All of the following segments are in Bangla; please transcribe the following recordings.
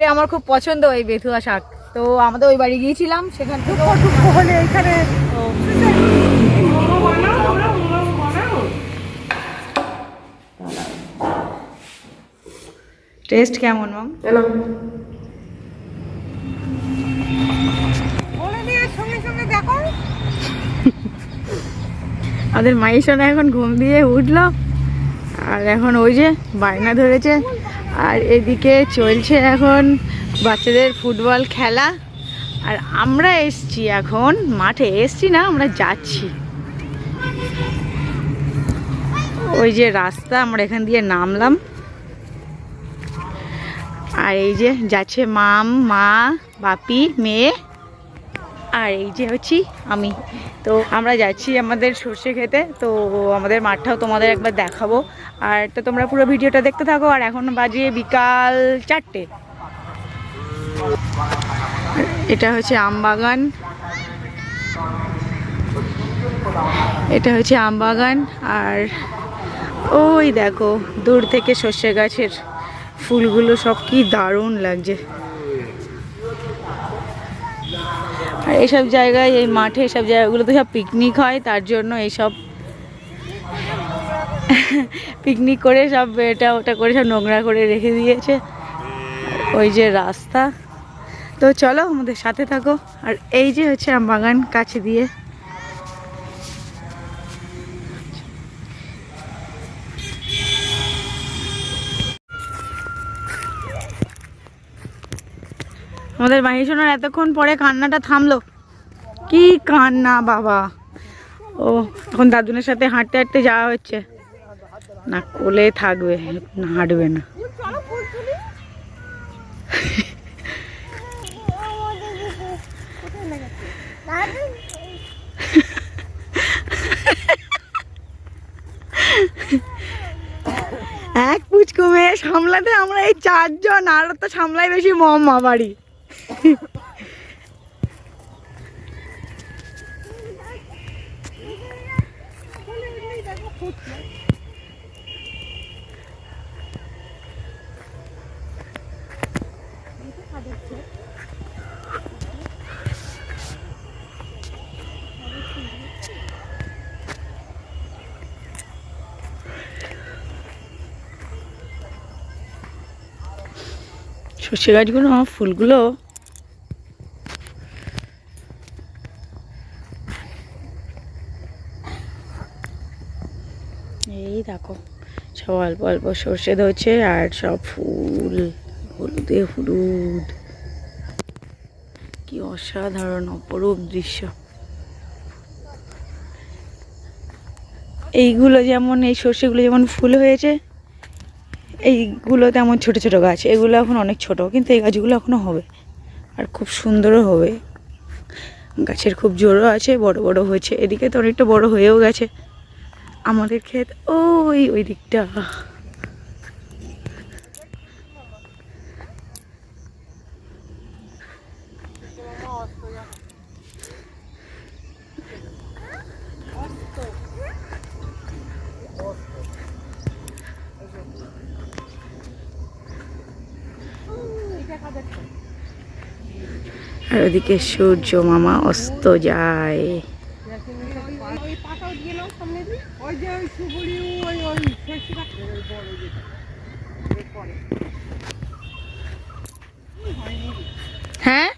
আমার খুব পছন্দ ওই বেথুয়া শাক। তো আমাদের ওই বাড়ি গিয়েছিলাম সেখান থেকে হলে এখানে টেস্ট কেমন মাম আমাদের মায়ের সঙ্গে এখন ঘুম দিয়ে উঠল আর এখন ওই যে বায়না ধরেছে। আর এদিকে চলছে এখন বাচ্চাদের ফুটবল খেলা। আর আমরা এসছি এখন, মাঠে। এসছি না, আমরা যাচ্ছি। ওই যে রাস্তা, আমরা এখান দিয়ে নামলাম। আর এই যে যাচ্ছে মাম, মা, বাপি, মেয়ে। আর এই যে হচ্ছি আমি। তো আমরা যাচ্ছি আমাদের সর্ষে খেতে, তো আমাদের মাঠটাও তোমাদের একবার দেখাবো। আর তো তোমরা পুরো ভিডিওটা দেখতে থাকো, আর এখন বাজে বিকাল চারটে। এটা হচ্ছে আমবাগান এটা হচ্ছে আমবাগান আর ওই দেখো, দূর থেকে সর্ষে গাছের ফুলগুলো সব কি দারুণ লাগছে। আর এইসব জায়গায়, এই মাঠে এসব জায়গাগুলোতে সব পিকনিক হয়, তার জন্য এইসব পিকনিক করে সব এটা ওটা করে সব নোংরা করে রেখে দিয়েছে। ওই যে রাস্তা। তো চলো আমাদের সাথে থাকো। আর এই যে হচ্ছে আম বাগান কাছে দিয়ে। আমাদের মাহি সোনার এতক্ষণ পরে কান্নাটা থামলো। কি কান্না, বাবা। ও, এখন দাদুনের সাথে হাঁটতে হাঁটতে যাওয়া হচ্ছে। না, কোলে থাকবে, না হাঁটবে না। এক পুচকু মেয়ে সামলাতে আমরা এই চারজন, আর তো সামলাই বেশি মম্মা বাড়ি সর্ষে গাছগুলো ফুলগুলো এই দেখো, সব অল্প অল্প সর্ষে ধরছে আর সব ফুল, হলুদে হলুদ। কি অসাধারণ, অপরূপ দৃশ্য। এইগুলো যেমন, এই সর্ষেগুলো যেমন ফুল হয়েছে, এইগুলো তেমন ছোট ছোট গাছ। এগুলো এখন অনেক ছোট, কিন্তু এই গাছগুলো এখনও হবে আর খুব সুন্দরও হবে। গাছের খুব জোরও আছে, বড় বড় হয়েছে। এদিকে তো অনেকটা বড় হয়েও গেছে। আমাদের ক্ষেত ওই ওই দিকটা। আর ওদিকে সূর্য মামা অস্ত যায়। হ্যাঁ?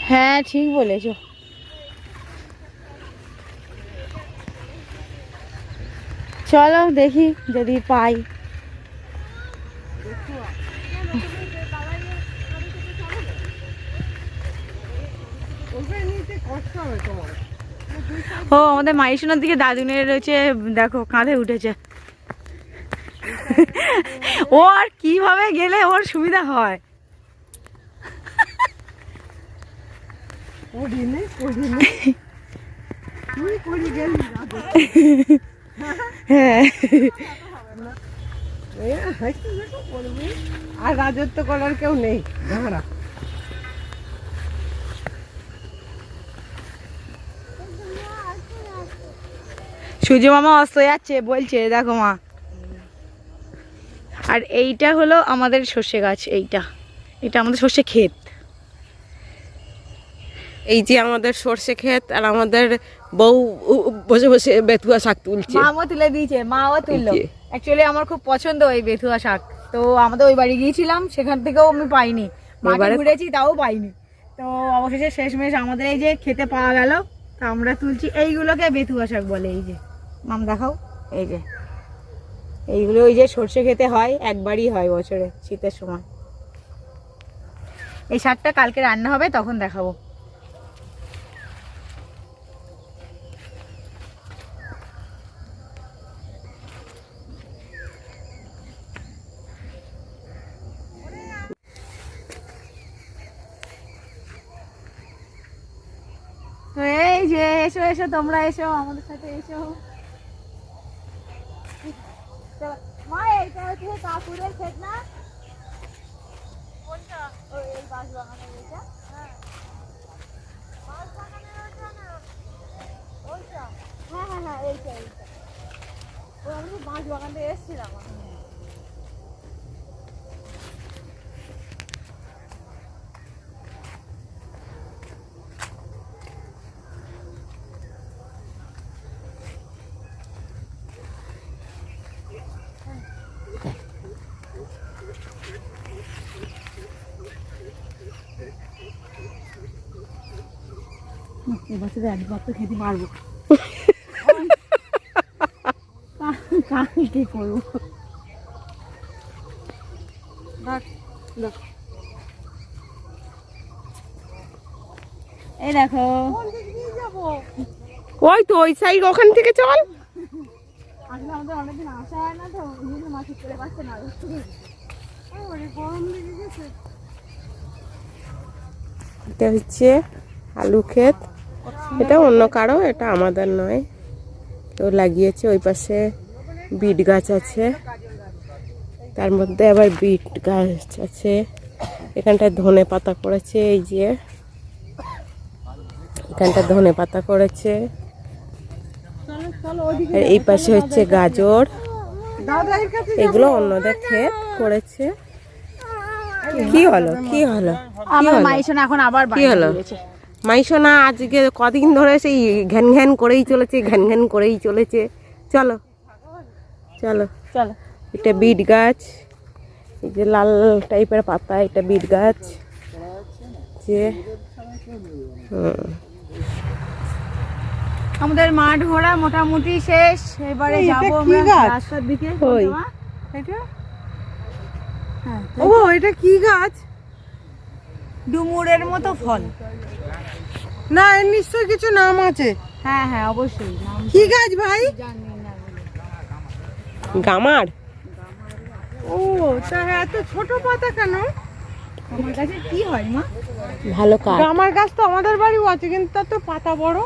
হ্যাঁ ঠিক বলেছ। চলো দেখি যদি পাই। ওখানে ও, আমাদের মাইশোনার দিকে, দাদুনের রয়েছে দেখো, কাঁধে উঠেছে। ও আর কীভাবে গেলে ওর সুবিধা হয়? হ্যাঁ। আর রাজত্ব করার কেউ নেই। দাঁড়া। সূর্য মামা অস্ত যাচ্ছে বলছে দেখো মা। আর এইটা হলো আমাদের সর্ষে গাছ এইটা। এটা আমাদের সর্ষে ক্ষেত। এই যে আমাদের সর্ষে ক্ষেত আর আমাদের বউ বসে বসে বেথুয়া শাক তুলছে। মামও তুলে দিয়েছে মাও তুললো। অ্যাকচুয়ালি আমার খুব পছন্দ ওই বেথুয়া শাক। তো আমাদের ওই বাড়ি গিয়েছিলাম সেখান থেকেও আমি পাইনি। মাঠে এবারে- ঘুরেছি তাও পাইনি। তো অবশেষে শেষমেশ আমাদের এই যে খেতে পাওয়া গেল। তা আমরা তুলছি এইগুলোকে বেথুয়া শাক বলে এই যে। মাম দেখাও। এই যে। এইগুলো ওই যে সর্ষে খেতে হয়, একবারই হয় বছরে, শীতের সময়। এই শাকটা কালকে রান্না হবে, তখন দেখাবো। এই যে, এসো এসো, তোমরা এসো, আমাদের সাথে এসো। মা এইটা হচ্ছে এই হ্যাঁ না হ্যাঁ হ্যাঁ হ্যাঁ এইটা এইটা ও আমি বাগানে এসেছিলাম এসেছিলাম এবছরে একবার তো খেতে পারব। কি করব? এই দেখো। ওই তো ওই সাইড ওখান থেকে চল। আসলে আমাদের অনেকদিন আসা হয় না তো মাছ চলে পাচ্ছে না। গরম লেগে গেছে। এটা হচ্ছে আলু ক্ষেত। এটা অন্য কারও এটা আমাদের নয়। কেউ লাগিয়েছে ওই পাশে বিট গাছ আছে। তার মধ্যে আবার বিট গাছ আছে। এখানটায় ধনে পাতা করেছে এই যে। এখানটা ধনে পাতা করেছে আর এই পাশে হচ্ছে গাজর। এগুলো অন্যদের ক্ষেত করেছে। কি হলো? কি হলো? আমার মাইশন এখন আবার কি হলো? মাইশোনা আজকে কদিন ধরে সেই ঘ্যান ঘ্যান করেই চলেছে ঘ্যান ঘ্যান করেই চলেছে। চলো চলো। চলো। এটা বিট গাছ এই যে লাল টাইপের পাতা এটা বিট গাছ। যে হুম। আমাদের মাঠ ঘোরা মোটামুটি শেষ। এবারে যাব আমরা রাস্তার দিকে। ওই। এটা? হ্যাঁ ও এটা কি গাছ? ডুমুরের মতো ফল। না এর নিশ্চয় কিছু নাম আছে। হ্যাঁ হ্যাঁ অবশ্যই। নাম কি গাছ ভাই? গামার? ও তা এত ছোট পাতা কেন? আমার কাছে কি হয় মা? ভালো কাজ আমার গাছ তো আমাদের বাড়িও আছে কিন্তু তার তো পাতা বড়।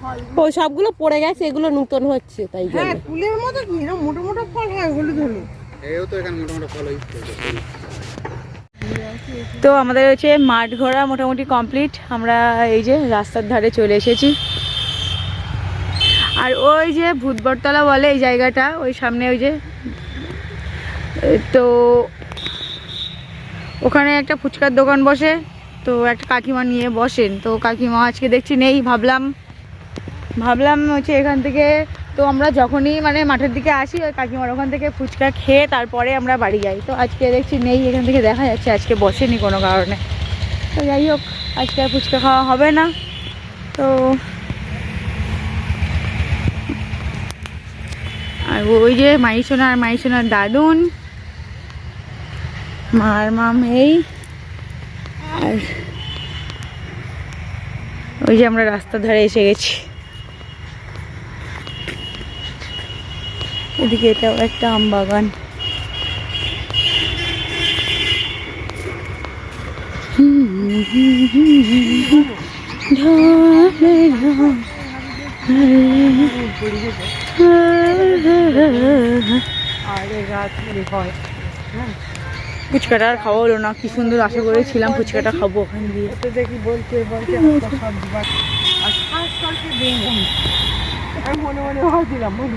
ফল। ও সবগুলো পড়ে গেছে এগুলো নতুন হচ্ছে তাই হ্যাঁ ফুলের মতো কি? এরকম মোটো মোটো ফল হয় হলুদ হলুদ। তো আমাদের হচ্ছে মাঠ ঘোরা মোটামুটি কমপ্লিট আমরা এই যে রাস্তার ধারে চলে এসেছি। আর ওই যে ভূতবরতলা বলে এই জায়গাটা, ওই সামনে ওই যে, তো ওখানে একটা ফুচকার দোকান বসে, তো একটা কাকিমা নিয়ে বসেন। তো কাকিমা আজকে দেখছি নেই, ভাবলাম ভাবলাম হচ্ছে এখান থেকে তো আমরা যখনই মানে মাঠের দিকে আসি, ওই কাকিমার ওখান থেকে ফুচকা খেয়ে তারপরে আমরা বাড়ি যাই। তো আজকে দেখছি নেই, এখান থেকে দেখা যাচ্ছে আজকে বসেনি কোনো কারণে। তো যাই হোক, আজকে আর ফুচকা খাওয়া হবে না। তো আর ওই যে মাইসোনা আর মাইসোনার দাদুন, মার মাম এই, আর ওই যে আমরা রাস্তার ধারে এসে গেছি। এদিকে এটাও একটা আম বাগান। ফুচকাটা আর খাওয়া হলো না কি সুন্দর আশা করেছিলাম ফুচকাটা খাব ওখান দিয়ে। দেখি বলছে একটা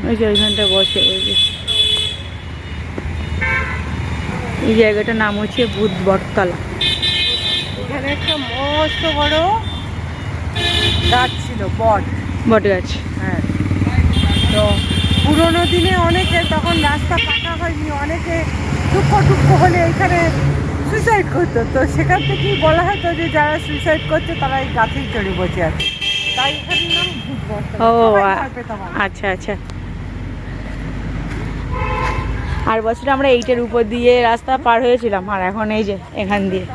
ওই যে ওইখানটা বসে ওই যে। এই জায়গাটার নাম হচ্ছে বুধ বটতলা। এখানে একটা মস্ত বড় গাছ ছিল বট। বট গাছ। হ্যাঁ। তো পুরোনো দিনে অনেকে তখন রাস্তা পাকা হয়নি অনেকে টুকরো টুকরো হলে এখানে সুইসাইড করতো। তো সেখান থেকেই বলা হতো যে যারা সুইসাইড করছে তারা এই গাছেই চড়ে বসে আছে। ও। আচ্ছা আচ্ছা। আর বছর আমরা এইটার উপর দিয়ে রাস্তা পার হয়েছিলাম আর এখন এই যে এখান দিয়ে।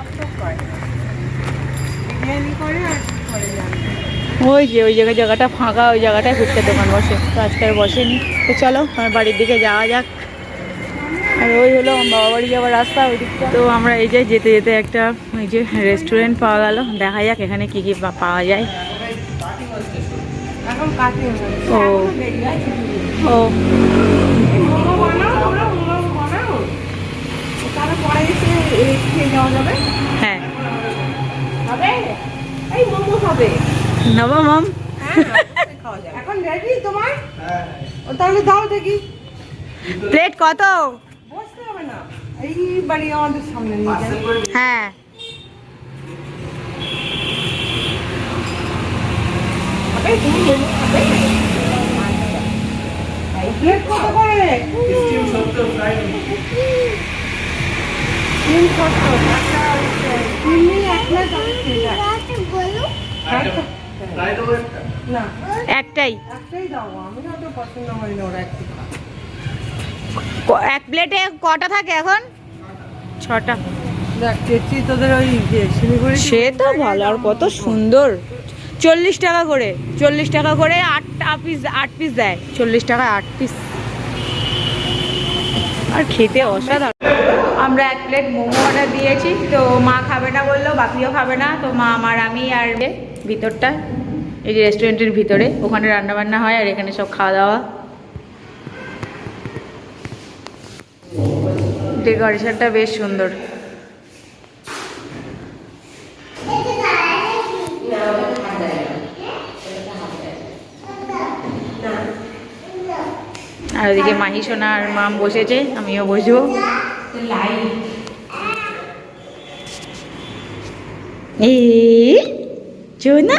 ওই যে ওই জায়গায় জায়গাটা ফাঁকা ওই জায়গাটায় ফুচকার দোকান বসে তো আজকে আর বসেনি। তো চলো আমার বাড়ির দিকে যাওয়া যাক। আর ওই হলো আমার বাবা বাড়ি যাওয়ার রাস্তা ওই দিকটা। তো আমরা এই যে যেতে যেতে একটা ওই যে রেস্টুরেন্ট পাওয়া গেল। দেখা যাক এখানে কি কি পাওয়া যায়। যাওয়া যাবে। হ্যাঁ। হবে? এই মোমো হবে। নবা মাম। এখন রেডি তোমার? ও তাহলে দাও দেখি। প্লেট কত? বসতে হবে না। এই বাড়ি আমাদের সামনে হ্যাঁ। তুমি মোমো খাবে প্লেট কত করে সত্তর না একটাই। একটাই দাও আমি না পছন্দ করি না ওরা একটু এক প্লেটে কটা থাকে এখন? ছটা। দেখ চেয়েছি তোদের ওই যে শিলিগুড়ি সে তো ভালো আর কত সুন্দর। চল্লিশ টাকা করে, চল্লিশ টাকা করে আটটা পিস আট পিস দেয়। চল্লিশ টাকা আট পিস আর খেতে অসাধারণ। আমরা এক প্লেট মোমো অর্ডার দিয়েছি, তো মা খাবে না বলল, বাপিও খাবে না, তো মা, আমার, আমি আর ভিতরটা, এই যে রেস্টুরেন্টের ভিতরে, ওখানে রান্না বান্না হয় আর এখানে সব খাওয়া দাওয়া। ডেকোরেশনটা বেশ সুন্দর। আর ওদিকে মাহি সোনার মাম বসেছে আমিও বসবো। এ না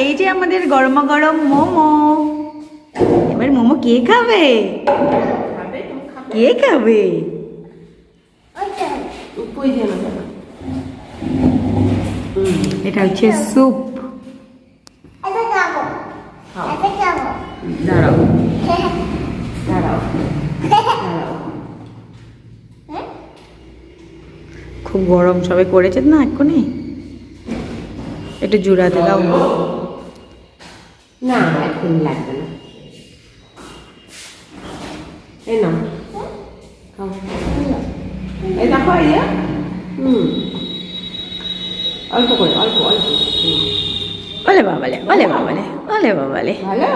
এই যে আমাদের গরমা গরম মোমো। এবার মোমো কে খাবে? কে খাবে? এটা হচ্ছে স্যুপ খুব গরম সবাই করেছে না এক্ষুনি? একটু জুড়াতে দাও। না এখন লাগবে না। এই না খাও। এই দেখো এই। হুম। অল্প করে অল্প অল্প। ওলে বাবালে ওলে বাবালে ওলে বাবালে। ভালো?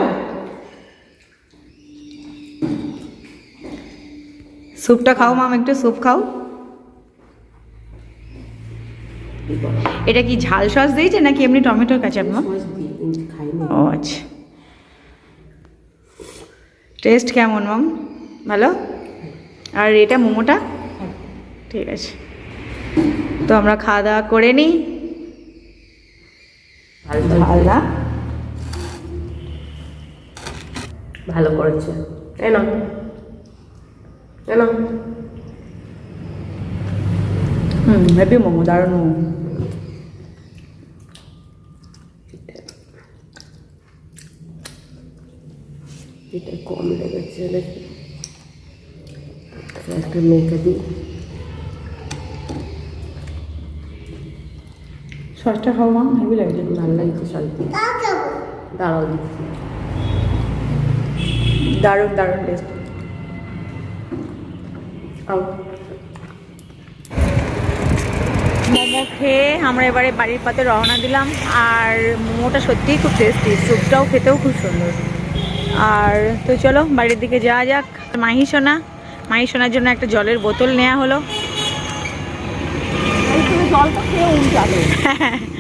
স্যুপটা খাও মাম একটু স্যুপ খাও। এটা কি ঝাল সস দিয়েছে নাকি এমনি টমেটোর কাঁচা মা ও আচ্ছা। টেস্ট কেমন মাম ভালো? আর এটা মোমোটা? ঠিক আছে। তো আমরা খাওয়া দাওয়া করে নিই। ভালো না? ভালো করেছে। এই না এই না হুম হ্যাপি মোমো দারুণ মোমো। এটা কম লেগেছে দেখি। একটা মেখে দিই। সসটা খাও মাম হেভি লাগছে ভালো লাগছে শান্তি দাঁড়াও দিচ্ছি দারুণ দারুণ টেস্ট মোমো খেয়ে আমরা এবারে বাড়ির পাতে রওনা দিলাম আর মোমোটা সত্যিই খুব টেস্টি স্যুপটাও খেতেও খুব সুন্দর। আর তো চলো বাড়ির দিকে যাওয়া যাক। মাহি সোনা মাহি সোনার জন্য একটা জলের বোতল নেওয়া হলো। জলটা খেয়ে উল্টাবে।